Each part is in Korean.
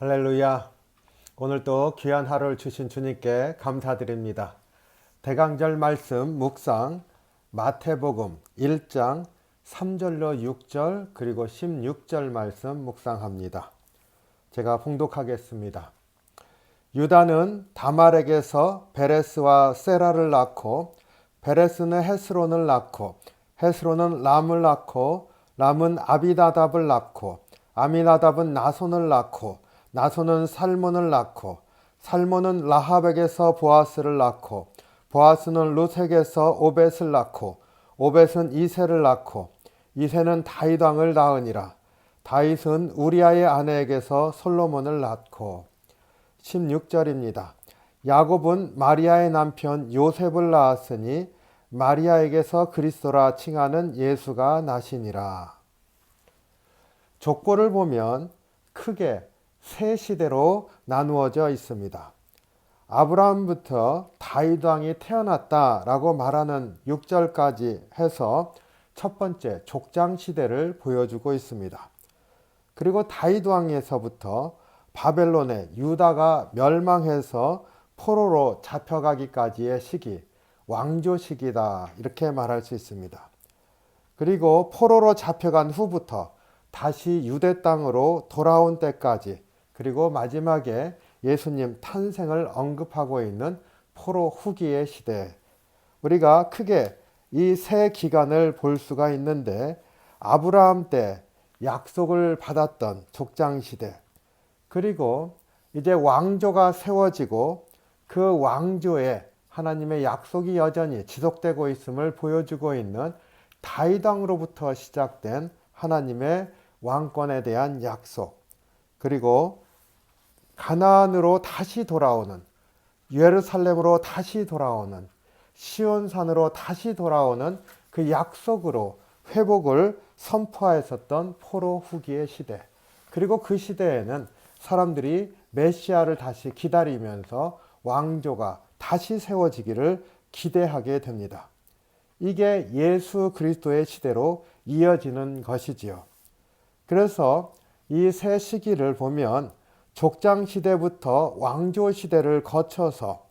할렐루야. 오늘 또 귀한 하루를 주신 주님께 감사드립니다. 대강절 말씀 묵상 마태복음 1장 3절로 6절 그리고 16절 말씀 묵상합니다. 제가 봉독하겠습니다. 유다는 다말에게서 베레스와 세라를 낳고 베레스는 헤스론을 낳고 헤스론은 람을 낳고 람은 아비나답을 낳고 아미나답은 나손을 낳고 나손은 살몬을 낳고 살몬은 라합에게서 보아스를 낳고 보아스는 루색에서 오벳을 낳고 오벳은 이세를 낳고 이세는 다윗 왕을 낳으니라 다윗은 우리아의 아내에게서 솔로몬을 낳고 16절입니다. 야곱은 마리아의 남편 요셉을 낳았으니 마리아에게서 그리스도라 칭하는 예수가 나시니라. 족보를 보면 크게 세 시대로 나누어져 있습니다. 아브라함부터 다윗 왕이 태어났다라고 말하는 6절까지 해서 첫 번째 족장 시대를 보여주고 있습니다. 그리고 다윗 왕에서부터 바벨론의 유다가 멸망해서 포로로 잡혀가기까지의 시기, 왕조 시기다 이렇게 말할 수 있습니다. 그리고 포로로 잡혀간 후부터 다시 유대 땅으로 돌아온 때까지 그리고 마지막에 예수님 탄생을 언급하고 있는 포로 후기의 시대. 우리가 크게 이 세 기간을 볼 수가 있는데 아브라함 때 약속을 받았던 족장 시대. 그리고 이제 왕조가 세워지고 그 왕조에 하나님의 약속이 여전히 지속되고 있음을 보여주고 있는 다이당으로부터 시작된 하나님의 왕권에 대한 약속. 그리고 가나안으로 다시 돌아오는 예루살렘으로 다시 돌아오는 시온산으로 다시 돌아오는 그 약속으로 회복을 선포하였었던 포로 후기의 시대. 그리고 그 시대에는 사람들이 메시아를 다시 기다리면서 왕조가 다시 세워지기를 기대하게 됩니다. 이게 예수 그리스도의 시대로 이어지는 것이지요. 그래서 이세 시기를 보면 족장 시대부터 왕조 시대를 거쳐서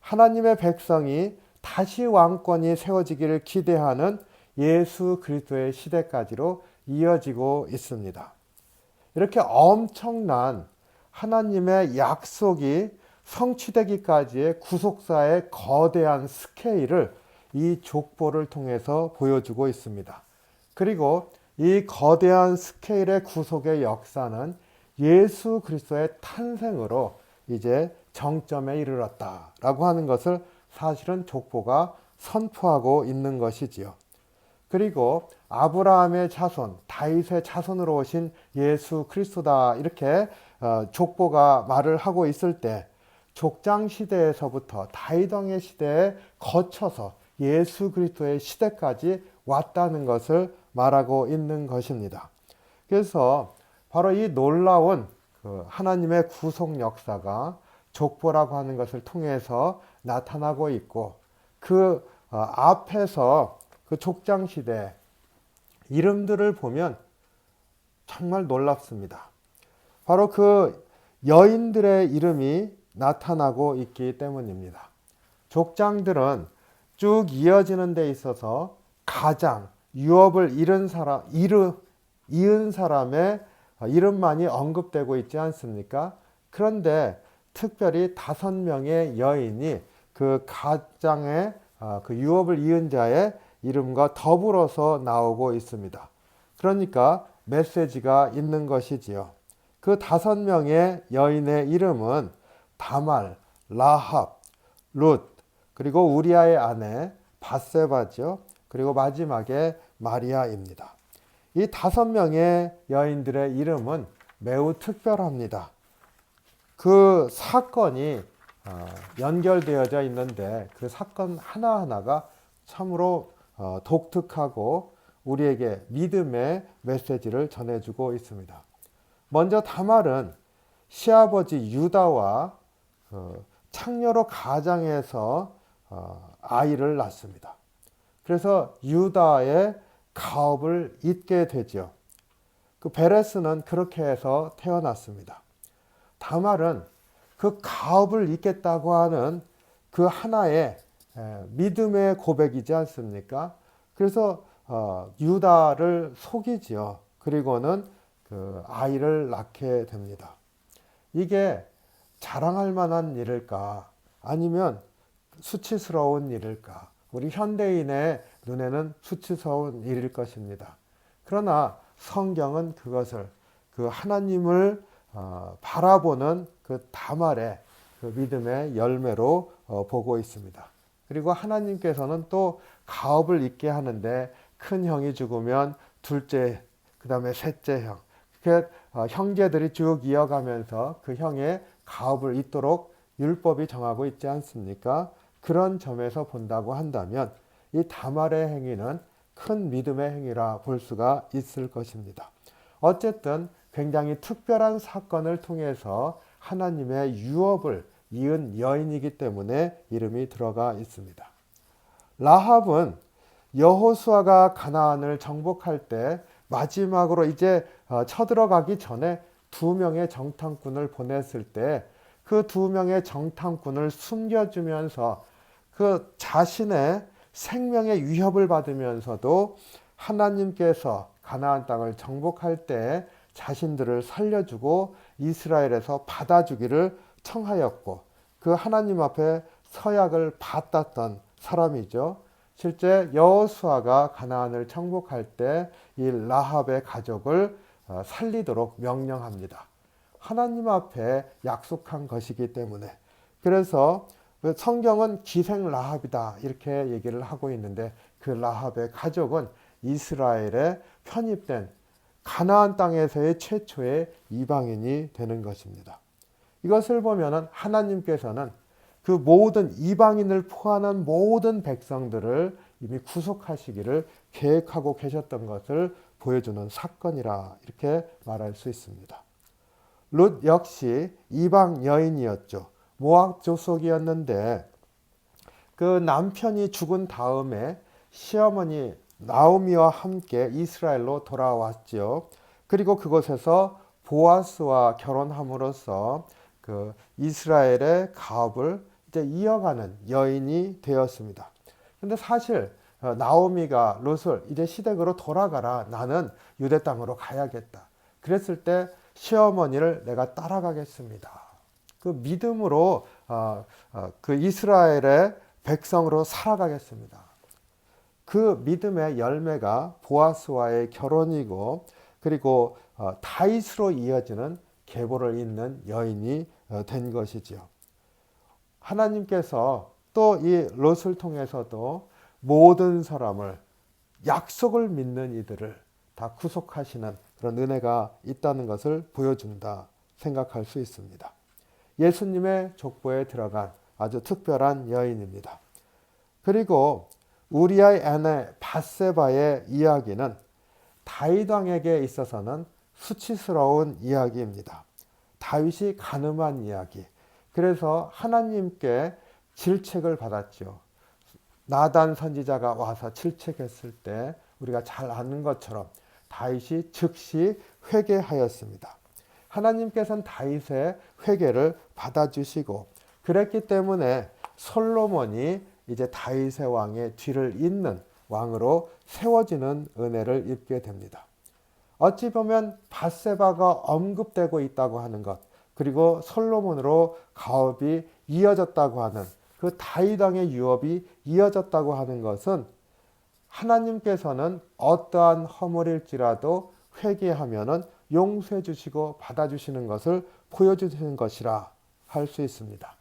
하나님의 백성이 다시 왕권이 세워지기를 기대하는 예수 그리스도의 시대까지로 이어지고 있습니다. 이렇게 엄청난 하나님의 약속이 성취되기까지의 구속사의 거대한 스케일을 이 족보를 통해서 보여주고 있습니다. 그리고 이 거대한 스케일의 구속의 역사는 예수 그리스도의 탄생으로 이제 정점에 이르렀다라고 하는 것을 사실은 족보가 선포하고 있는 것이지요. 그리고 아브라함의 자손, 다윗의 자손으로 오신 예수 그리스도다 이렇게 어, 족보가 말을 하고 있을 때 족장 시대에서부터 다윗 왕의 시대에 거쳐서 예수 그리스도의 시대까지 왔다는 것을 말하고 있는 것입니다. 그래서 바로 이 놀라운 그 하나님의 구속 역사가 족보라고 하는 것을 통해서 나타나고 있고 그 어, 앞에서 그 족장 시대 이름들을 보면 정말 놀랍습니다. 바로 그 여인들의 이름이 나타나고 있기 때문입니다. 족장들은 쭉 이어지는 데 있어서 가장 유업을 잃은 사람, 잃은, 사람의 이름만이 언급되고 있지 않습니까? 그런데 특별히 다섯 명의 여인이 그 가장의 그 유업을 이은 자의 이름과 더불어서 나오고 있습니다. 그러니까 메시지가 있는 것이지요. 그 다섯 명의 여인의 이름은 다말, 라합, 룻, 그리고 우리아의 아내 바세바죠. 그리고 마지막에 마리아입니다. 이 다섯 명의 여인들의 이름은 매우 특별합니다. 그 사건이 어, 연결되어져 있는데 그 사건 하나하나가 참으로 어, 독특하고 우리에게 믿음의 메시지를 전해주고 있습니다. 먼저 다말은 시아버지 유다와 그 창녀로 가장해서 어, 아이를 낳습니다. 그래서 유다의 가업을 잇게 되죠. 그 베레스는 그렇게 해서 태어났습니다. 다말은 그 가업을 잇겠다고 하는 그 하나의 에, 믿음의 고백이지 않습니까? 그래서 어, 유다를 속이지요. 그리고는 그 아이를 낳게 됩니다. 이게 자랑할 만한 일일까? 아니면 수치스러운 일일까? 우리 현대인의 눈에는 수치스러운 일일 것입니다. 그러나 성경은 그것을 그 하나님을 어, 바라보는 그 다말의 그 믿음의 열매로 어, 보고 있습니다. 그리고 하나님께서는 또 가업을 잊게 하는데 큰 형이 죽으면 둘째, 그 다음에 셋째 형. 그 형제들이 쭉 이어가면서 그 형의 가업을 잊도록 율법이 정하고 있지 않습니까? 그런 점에서 본다고 한다면 이 다말의 행위는 큰 믿음의 행위라 볼 수가 있을 것입니다. 어쨌든 굉장히 특별한 사건을 통해서 하나님의 유업을 이은 여인이기 때문에 이름이 들어가 있습니다. 라합은 여호수아가 가나안을 정복할 때 마지막으로 이제 어, 쳐들어가기 전에 두 명의 정탐꾼을 보냈을 때 그 두 명의 정탐꾼을 숨겨주면서 그 자신의 생명의 위협을 받으면서도 하나님께서 가나안 땅을 정복할 때 자신들을 살려주고 이스라엘에서 받아주기를 청하였고 그 하나님 앞에 서약을 받았던 사람이죠. 실제 여호수아가 가나안을 정복할 때 이 라합의 가족을 어, 살리도록 명령합니다. 하나님 앞에 약속한 것이기 때문에 그래서 그 성경은 기생 라합이다 이렇게 얘기를 하고 있는데 그 라합의 가족은 이스라엘에 편입된 가나안 땅에서의 최초의 이방인이 되는 것입니다. 이것을 보면은 하나님께서는 그 모든 이방인을 포함한 모든 백성들을 이미 구속하시기를 계획하고 계셨던 것을 보여주는 사건이라 이렇게 말할 수 있습니다. 룻 역시 이방 여인이었죠. 모압 조속이었는데 그 남편이 죽은 다음에 시어머니 나오미와 함께 이스라엘로 돌아왔지요. 그리고 그곳에서 보아스와 결혼함으로써 그 이스라엘의 가업을 이제 이어가는 여인이 되었습니다. 근데 사실 어, 나오미가 롯을 이제 시댁으로 돌아가라. 나는 유대 땅으로 가야겠다. 그랬을 때 시어머니를 내가 따라가겠습니다. 그 믿음으로 어, 어, 그 이스라엘의 백성으로 살아가겠습니다. 그 믿음의 열매가 보아스와의 결혼이고 그리고 다윗으로 이어지는 계보를 잇는 여인이 된 것이지요. 하나님께서 또 이 롯을 통해서도 모든 사람을 약속을 믿는 이들을 다 구속하시는 그런 은혜가 있다는 것을 보여준다 생각할 수 있습니다. 예수님의 족보에 들어간 아주 특별한 여인입니다. 그리고 우리아의 아내 바세바의 이야기는 다윗 왕에게 있어서는 수치스러운 이야기입니다. 다윗이 가늠한 이야기. 그래서 하나님께 질책을 받았죠. 나단 선지자가 와서 질책했을 때 우리가 잘 아는 것처럼 다윗이 즉시 회개하였습니다. 하나님께서는 다윗의 회개를 받아주시고 그랬기 때문에 솔로몬이 이제 다윗의 왕의 뒤를 잇는 왕으로 세워지는 은혜를 입게 됩니다. 어찌 보면 바세바가 언급되고 있다고 하는 것, 그리고 솔로몬으로 가업이 이어졌다고 하는 그 다윗 왕의 유업이 이어졌다고 하는 것은 하나님께서는 어떠한 허물일지라도 회개하면은 용서해 주시고 받아 주시는 것을 보여주시는 것이라 할 수 있습니다.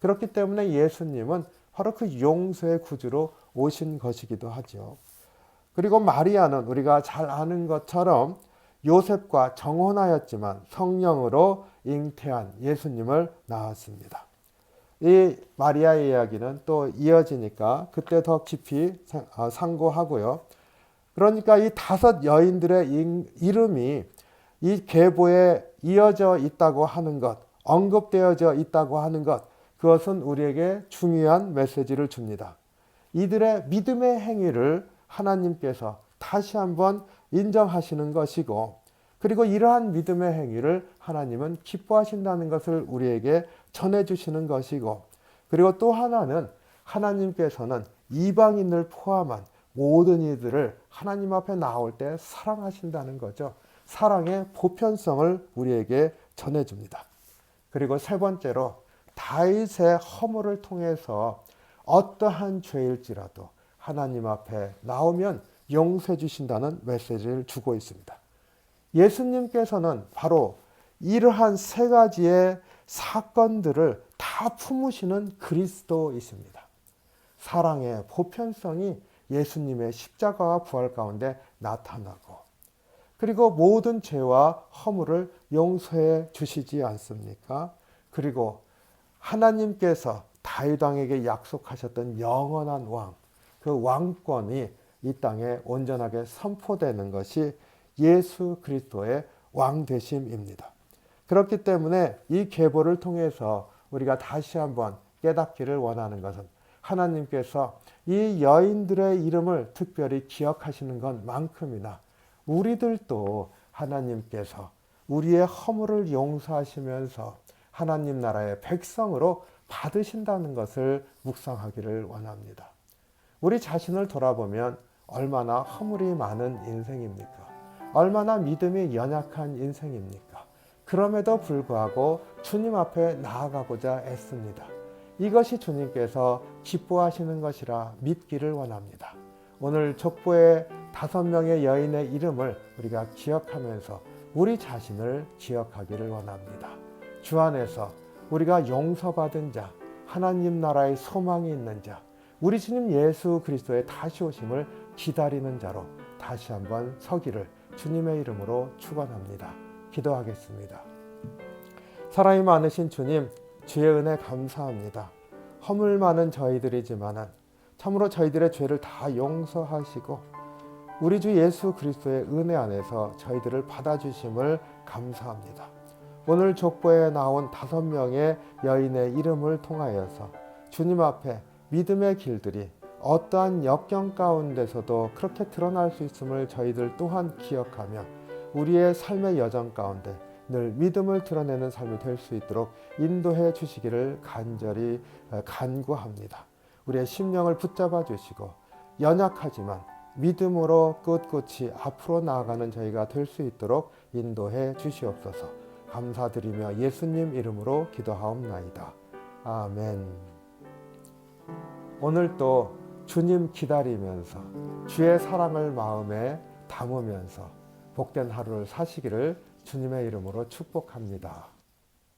그렇기 때문에 예수님은 바로 그 용서의 구주로 오신 것이기도 하죠. 그리고 마리아는 우리가 잘 아는 것처럼 요셉과 정혼하였지만 성령으로 잉태한 예수님을 낳았습니다. 이 마리아의 이야기는 또 이어지니까 그때 더 깊이 어, 상고하고요. 그러니까 이 다섯 여인들의 이름이 이 계보에 이어져 있다고 하는 것, 언급되어져 있다고 하는 것, 그것은 우리에게 중요한 메시지를 줍니다. 이들의 믿음의 행위를 하나님께서 다시 한번 인정하시는 것이고 그리고 이러한 믿음의 행위를 하나님은 기뻐하신다는 것을 우리에게 전해주시는 것이고, 그리고 또 하나는 하나님께서는 이방인을 포함한 모든 이들을 하나님 앞에 나올 때 사랑하신다는 거죠. 사랑의 보편성을 우리에게 전해줍니다. 그리고 세 번째로 다윗의 허물을 통해서 어떠한 죄일지라도 하나님 앞에 나오면 용서해 주신다는 메시지를 주고 있습니다. 예수님께서는 바로 이러한 세 가지의 사건들을 다 품으시는 그리스도이십니다. 사랑의 보편성이 예수님의 십자가와 부활 가운데 나타나고 그리고 모든 죄와 허물을 용서해 주시지 않습니까? 그리고 하나님께서 다윗 왕에게 약속하셨던 영원한 왕, 그 왕권이 이 땅에 온전하게 선포되는 것이 예수 그리스도의 왕 되심입니다. 그렇기 때문에 이 계보를 통해서 우리가 다시 한번 깨닫기를 원하는 것은 하나님께서 이 여인들의 이름을 특별히 기억하시는 것만큼이나 우리들도 하나님께서 우리의 허물을 용서하시면서 하나님 나라의 백성으로 받으신다는 것을 묵상하기를 원합니다. 우리 자신을 돌아보면 얼마나 허물이 많은 인생입니까? 얼마나 믿음이 연약한 인생입니까? 그럼에도 불구하고 주님 앞에 나아가고자 애씁니다. 이것이 주님께서 기뻐하시는 것이라 믿기를 원합니다. 오늘 족보의 다섯 명의 여인의 이름을 우리가 기억하면서 우리 자신을 기억하기를 원합니다. 주 안에서 우리가 용서받은 자, 하나님 나라의 소망이 있는 자, 우리 주님 예수 그리스도의 다시 오심을 기다리는 자로 다시 한번 서기를 주님의 이름으로 축원합니다. 기도하겠습니다. 사랑이 많으신 주님, 주의 은혜 감사합니다. 허물 많은 저희들이지만은 참으로 저희들의 죄를 다 용서하시고 우리 주 예수 그리스도의 은혜 안에서 저희들을 받아주심을 감사합니다. 오늘 족보에 나온 다섯 명의 여인의 이름을 통하여서 주님 앞에 믿음의 길들이 어떠한 역경 가운데서도 그렇게 드러날 수 있음을 저희들 또한 기억하며 우리의 삶의 여정 가운데 늘 믿음을 드러내는 삶이 될 수 있도록 인도해 주시기를 간절히 간구합니다. 우리의 심령을 붙잡아 주시고 연약하지만 믿음으로 꿋꿋이 앞으로 나아가는 저희가 될 수 있도록 인도해 주시옵소서. 감사드리며 예수님 이름으로 기도하옵나이다. 아멘. 오늘 또 주님 기다리면서 주의 사랑을 마음에 담으면서 복된 하루를 사시기를 주님의 이름으로 축복합니다.